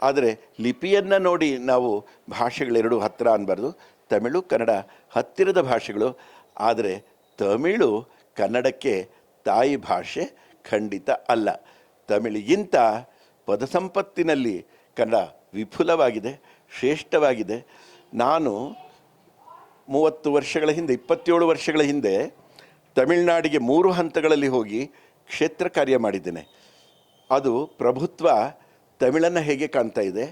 ಆದರೆ ಲಿಪಿಯನ್ನು ನೋಡಿ ನಾವು ಭಾಷೆಗಳೆರಡು ಹತ್ತಿರ ಅನ್ಬಾರ್ದು. ತಮಿಳು, ಕನ್ನಡ ಹತ್ತಿರದ ಭಾಷೆಗಳು. ಆದರೆ ತಮಿಳು ಕನ್ನಡಕ್ಕೆ ತಾಯಿ ಭಾಷೆ ಖಂಡಿತ ಅಲ್ಲ. ತಮಿಳಿಗಿಂತ ಪದ ಸಂಪತ್ತಿನಲ್ಲಿ ಕನ್ನಡ ವಿಪುಲವಾಗಿದೆ, ಶ್ರೇಷ್ಠವಾಗಿದೆ. ನಾನು ಮೂವತ್ತು ವರ್ಷಗಳ ಹಿಂದೆ, ಇಪ್ಪತ್ತೇಳು ವರ್ಷಗಳ ಹಿಂದೆ ತಮಿಳುನಾಡಿಗೆ ಮೂರು ಹಂತಗಳಲ್ಲಿ ಹೋಗಿ ಕ್ಷೇತ್ರ ಕಾರ್ಯ ಮಾಡಿದ್ದೇನೆ. ಅದು ಪ್ರಭುತ್ವ ತಮಿಳನ್ನು ಹೇಗೆ ಕಾಣ್ತಾ ಇದೆ?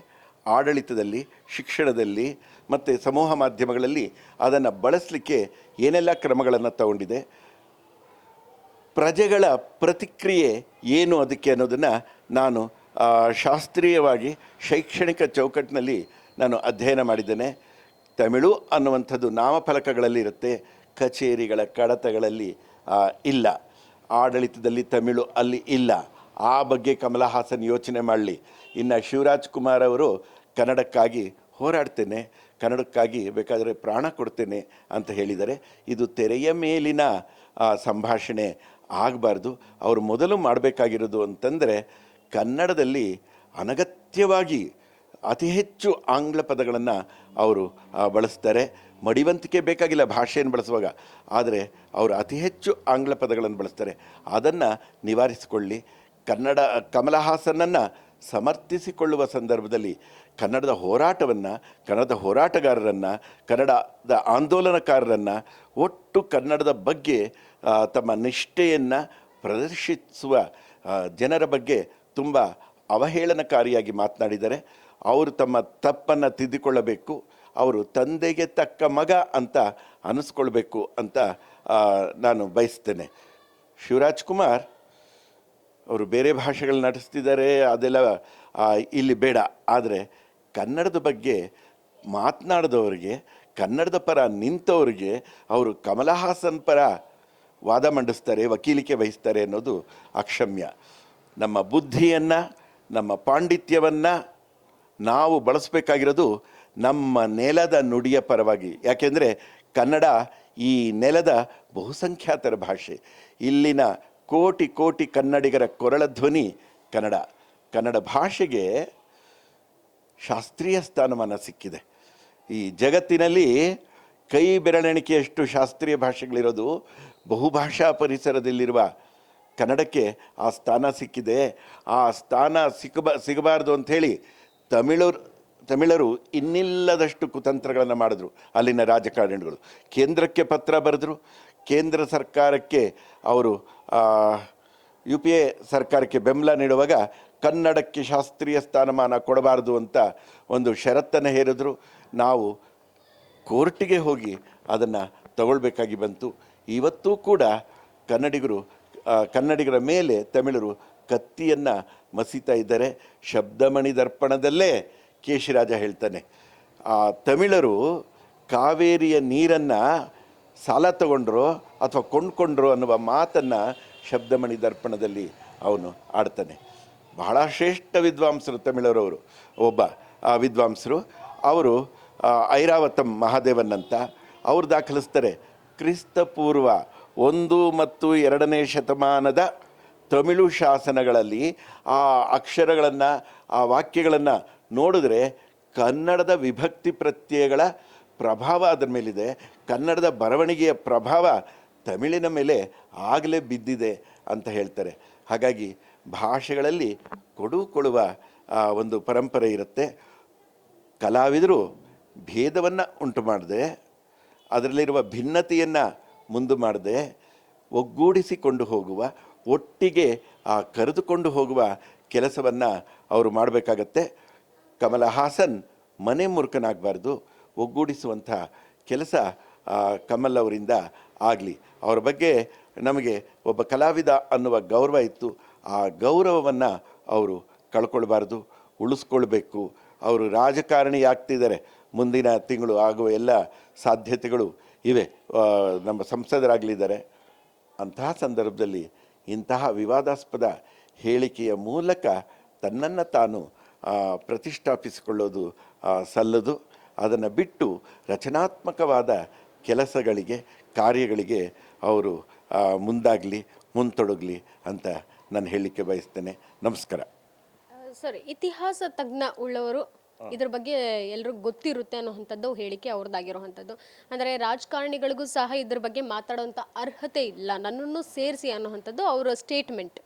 ಆಡಳಿತದಲ್ಲಿ, ಶಿಕ್ಷಣದಲ್ಲಿ, ಮತ್ತು ಸಮೂಹ ಮಾಧ್ಯಮಗಳಲ್ಲಿ ಅದನ್ನು ಬಳಸಲಿಕ್ಕೆ ಏನೆಲ್ಲ ಕ್ರಮಗಳನ್ನು ತಗೊಂಡಿದೆ? ಪ್ರಜೆಗಳ ಪ್ರತಿಕ್ರಿಯೆ ಏನು ಅದಕ್ಕೆ ಅನ್ನೋದನ್ನು ನಾನು ಶಾಸ್ತ್ರೀಯವಾಗಿ ಶೈಕ್ಷಣಿಕ ಚೌಕಟ್ಟಿನಲ್ಲಿ ನಾನು ಅಧ್ಯಯನ ಮಾಡಿದ್ದೇನೆ. ತಮಿಳು ಅನ್ನುವಂಥದ್ದು ನಾಮಫಲಕಗಳಲ್ಲಿ ಇರುತ್ತೆ. ಕಚೇರಿಗಳ ಕಡತಗಳಲ್ಲಿ ಇಲ್ಲ. ಆಡಳಿತದಲ್ಲಿ ತಮಿಳು ಅಲ್ಲಿ ಇಲ್ಲ. ಆ ಬಗ್ಗೆ ಕಮಲ ಹಾಸನ್ ಯೋಚನೆ ಮಾಡಲಿ. ಇನ್ನು ಶಿವರಾಜ್ ಕುಮಾರ್ ಅವರು, ಕನ್ನಡಕ್ಕಾಗಿ ಹೋರಾಡ್ತೇನೆ, ಕನ್ನಡಕ್ಕಾಗಿ ಬೇಕಾದರೆ ಪ್ರಾಣ ಕೊಡ್ತೇನೆ ಅಂತ ಹೇಳಿದರೆ ಇದು ತೆರೆಯ ಮೇಲಿನ ಸಂಭಾಷಣೆ ಆಗಬಾರ್ದು. ಅವರು ಮೊದಲು ಮಾಡಬೇಕಾಗಿರೋದು ಅಂತಂದರೆ, ಕನ್ನಡದಲ್ಲಿ ಅನಗತ್ಯವಾಗಿ ಅತಿ ಹೆಚ್ಚು ಆಂಗ್ಲ ಪದಗಳನ್ನು ಅವರು ಬಳಸ್ತಾರೆ. ಮಡಿವಂತಿಕೆ ಬೇಕಾಗಿಲ್ಲ ಭಾಷೆಯನ್ನು ಬಳಸುವಾಗ. ಆದರೆ ಅವರು ಅತಿ ಹೆಚ್ಚು ಆಂಗ್ಲ ಪದಗಳನ್ನು ಬಳಸ್ತಾರೆ. ಅದನ್ನು ನಿವಾರಿಸಿಕೊಳ್ಳಿ. ಕನ್ನಡ, ಕಮಲ ಹಾಸನನ್ನು ಸಮರ್ಥಿಸಿಕೊಳ್ಳುವ ಸಂದರ್ಭದಲ್ಲಿ ಕನ್ನಡದ ಹೋರಾಟವನ್ನು, ಕನ್ನಡದ ಹೋರಾಟಗಾರರನ್ನು, ಕನ್ನಡದ ಆಂದೋಲನಕಾರರನ್ನು ಒಟ್ಟು ಕನ್ನಡದ ಬಗ್ಗೆ ತಮ್ಮ ನಿಷ್ಠೆಯನ್ನು ಪ್ರದರ್ಶಿಸುವ ಜನರ ಬಗ್ಗೆ ತುಂಬ ಅವಹೇಳನಕಾರಿಯಾಗಿ ಮಾತನಾಡಿದ್ದಾರೆ. ಅವರು ತಮ್ಮ ತಪ್ಪನ್ನು ತಿದ್ದಿಕೊಳ್ಳಬೇಕು, ಅವರು ತಂದೆಗೆ ತಕ್ಕ ಮಗ ಅಂತ ಅನಿಸ್ಕೊಳ್ಬೇಕು ಅಂತ ನಾನು ಬಯಸ್ತೇನೆ. ಶಿವರಾಜ್ ಕುಮಾರ್ ಅವರು ಬೇರೆ ಭಾಷೆಗಳು ನಟಿಸ್ತಿದ್ದಾರೆ, ಅದೆಲ್ಲ ಇಲ್ಲಿ ಬೇಡ. ಆದರೆ ಕನ್ನಡದ ಬಗ್ಗೆ ಮಾತನಾಡಿದವರಿಗೆ, ಕನ್ನಡದ ಪರ ನಿಂತವರಿಗೆ ಅವರು ಕಮಲಹಾಸನ್ ಪರ ವಾದ ಮಂಡಿಸ್ತಾರೆ, ವಕೀಲಿಕೆ ವಹಿಸ್ತಾರೆ ಅನ್ನೋದು ಅಕ್ಷಮ್ಯ. ನಮ್ಮ ಬುದ್ಧಿಯನ್ನು, ನಮ್ಮ ಪಾಂಡಿತ್ಯವನ್ನು ನಾವು ಬಳಸಬೇಕಾಗಿರೋದು ನಮ್ಮ ನೆಲದ ನುಡಿಯ ಪರವಾಗಿ. ಯಾಕೆಂದರೆ ಕನ್ನಡ ಈ ನೆಲದ ಬಹುಸಂಖ್ಯಾತರ ಭಾಷೆ. ಇಲ್ಲಿನ ಕೋಟಿ ಕೋಟಿ ಕನ್ನಡಿಗರ ಕೊರಳ ಧ್ವನಿ ಕನ್ನಡ. ಕನ್ನಡ ಭಾಷೆಗೆ ಶಾಸ್ತ್ರೀಯ ಸ್ಥಾನಮಾನ ಸಿಕ್ಕಿದೆ. ಈ ಜಗತ್ತಿನಲ್ಲಿ ಕೈ ಬೆರಳೆಣಿಕೆಯಷ್ಟು ಶಾಸ್ತ್ರೀಯ ಭಾಷೆಗಳಿರೋದು ಬಹುಭಾಷಾ ಪರಿಸರದಲ್ಲಿರುವ ಕನ್ನಡಕ್ಕೆ ಆ ಸ್ಥಾನ ಸಿಕ್ಕಿದೆ. ಆ ಸ್ಥಾನ ಸಿಕ್ಕಬ ಸಿಗಬಾರ್ದು ಅಂಥೇಳಿ ತಮಿಳು ತಮಿಳರು ಇನ್ನಿಲ್ಲದಷ್ಟು ಕುತಂತ್ರಗಳನ್ನು ಮಾಡಿದ್ರು ಅಲ್ಲಿನ ರಾಜಕಾರಣಿಗಳು. ಕೇಂದ್ರಕ್ಕೆ ಪತ್ರ ಬರೆದ್ರು ಕೇಂದ್ರ ಸರ್ಕಾರಕ್ಕೆ ಅವರು ಯು ಪಿ ಎ ಸರ್ಕಾರಕ್ಕೆ ಬೆಂಬಲ ನೀಡುವಾಗ ಕನ್ನಡಕ್ಕೆ ಶಾಸ್ತ್ರೀಯ ಸ್ಥಾನಮಾನ ಕೊಡಬಾರದು ಅಂತ ಒಂದು ಷರತ್ತನ್ನು ಹೇರಿದ್ರು. ನಾವು ಕೋರ್ಟಿಗೆ ಹೋಗಿ ಅದನ್ನು ತಗೊಳ್ಬೇಕಾಗಿ ಬಂತು. ಇವತ್ತೂ ಕೂಡ ಕನ್ನಡಿಗರು ಕನ್ನಡಿಗರ ಮೇಲೆ ತಮಿಳರು ಕತ್ತಿಯನ್ನು ಮಸೀತಾ ಇದ್ದಾರೆ. ಶಬ್ದಮಣಿ ದರ್ಪಣದಲ್ಲೇ ಕೇಶಿರಾಜ ಹೇಳ್ತಾನೆ. ತಮಿಳರು ಕಾವೇರಿಯ ನೀರನ್ನು ಸಾಲ ತಗೊಂಡ್ರು ಅಥವಾ ಕೊಂಡ್ಕೊಂಡ್ರು ಅನ್ನುವ ಮಾತನ್ನು ಶಬ್ದಮಣಿ ದರ್ಪಣದಲ್ಲಿ ಅವನು ಆಡ್ತಾನೆ. ಬಹಳ ಶ್ರೇಷ್ಠ ವಿದ್ವಾಂಸರು ತಮಿಳರವರು. ಒಬ್ಬ ವಿದ್ವಾಂಸರು. ಅವರು ಐರಾವತಂ ಮಹಾದೇವನ್ನಂತ ಅವ್ರು ದಾಖಲಿಸ್ತಾರೆ. ಕ್ರಿಸ್ತಪೂರ್ವ ಒಂದು ಮತ್ತು ಎರಡನೇ ಶತಮಾನದ ತಮಿಳು ಶಾಸನಗಳಲ್ಲಿ ಆ ಅಕ್ಷರಗಳನ್ನು, ಆ ವಾಕ್ಯಗಳನ್ನು ನೋಡಿದ್ರೆ ಕನ್ನಡದ ವಿಭಕ್ತಿ ಪ್ರತ್ಯಯಗಳ ಪ್ರಭಾವ ಅದರ ಮೇಲಿದೆ. ಕನ್ನಡದ ಬರವಣಿಗೆಯ ಪ್ರಭಾವ ತಮಿಳಿನ ಮೇಲೆ ಆಗಲೇ ಬಿದ್ದಿದೆ ಅಂತ ಹೇಳ್ತಾರೆ. ಹಾಗಾಗಿ ಭಾಷೆಗಳಲ್ಲಿ ಕೊಡುಕೊಳ್ಳುವ ಒಂದು ಪರಂಪರೆ ಇರುತ್ತೆ. ಕಲಾವಿದರು ಭೇದವನ್ನು ಉಂಟು ಮಾಡದೆ, ಅದರಲ್ಲಿರುವ ಭಿನ್ನತೆಯನ್ನು ಮುಂದು ಮಾಡದೆ, ಒಗ್ಗೂಡಿಸಿಕೊಂಡು ಹೋಗುವ, ಒಟ್ಟಿಗೆ, ಆ, ಕರೆದುಕೊಂಡು ಹೋಗುವ ಕೆಲಸವನ್ನು ಅವರು ಮಾಡಬೇಕಾಗತ್ತೆ. ಕಮಲ ಹಾಸನ್ ಮನೆ ಮುರುಕನಾಗಬಾರ್ದು ಒಗ್ಗೂಡಿಸುವಂಥ ಕೆಲಸ ಕಮಲ್ ಅವರಿಂದ ಆಗಲಿ. ಅವರ ಬಗ್ಗೆ ನಮಗೆ ಒಬ್ಬ ಕಲಾವಿದ ಅನ್ನುವ ಗೌರವ ಇತ್ತು. ಆ ಗೌರವವನ್ನು ಅವರು ಕಳ್ಕೊಳ್ಬಾರ್ದು, ಉಳಿಸ್ಕೊಳ್ಬೇಕು. ಅವರು ರಾಜಕಾರಣಿ ಆಗ್ತಿದ್ದಾರೆ. ಮುಂದಿನ ತಿಂಗಳು ಆಗುವ ಎಲ್ಲ ಸಾಧ್ಯತೆಗಳು ಇವೆ. ನಮ್ಮ ಸಂಸದರಾಗಲಿದ್ದಾರೆ. ಅಂತಹ ಸಂದರ್ಭದಲ್ಲಿ ಇಂತಹ ವಿವಾದಾಸ್ಪದ ಹೇಳಿಕೆಯ ಮೂಲಕ ತನ್ನನ್ನು ತಾನು ಪ್ರತಿಷ್ಠಾಪಿಸಿಕೊಳ್ಳೋದು ಸಲ್ಲದು. ಅದನ್ನು ಬಿಟ್ಟು ರಚನಾತ್ಮಕವಾದ ಕೆಲಸಗಳಿಗೆ ಕಾರ್ಯಗಳಿಗೆ ಅವರು ಮುಂದಾಗಲಿ ಮುಂತೊಡಗಲಿ ಅಂತ ನಾನು ಹೇಳಲಿಕ್ಕೆ ಬಯಸ್ತೇನೆ. ನಮಸ್ಕಾರ. ಸರ್ ಇತಿಹಾಸ ತಜ್ಞ ಉಳ್ಳವರು ಇದ್ರ ಬಗ್ಗೆ ಎಲ್ರಿಗೂ ಗೊತ್ತಿರುತ್ತೆ ಅನ್ನೋವಂಥದ್ದು ಹೇಳಿಕೆ ಅವ್ರದ್ದಾಗಿರೋವಂಥದ್ದು. ಅಂದರೆ ರಾಜಕಾರಣಿಗಳಿಗೂ ಸಹ ಇದ್ರ ಬಗ್ಗೆ ಮಾತಾಡುವಂಥ ಅರ್ಹತೆ ಇಲ್ಲ. ನನ್ನನ್ನು ಸೇರಿಸಿ ಅನ್ನೋವಂಥದ್ದು ಅವರ ಸ್ಟೇಟ್ಮೆಂಟ್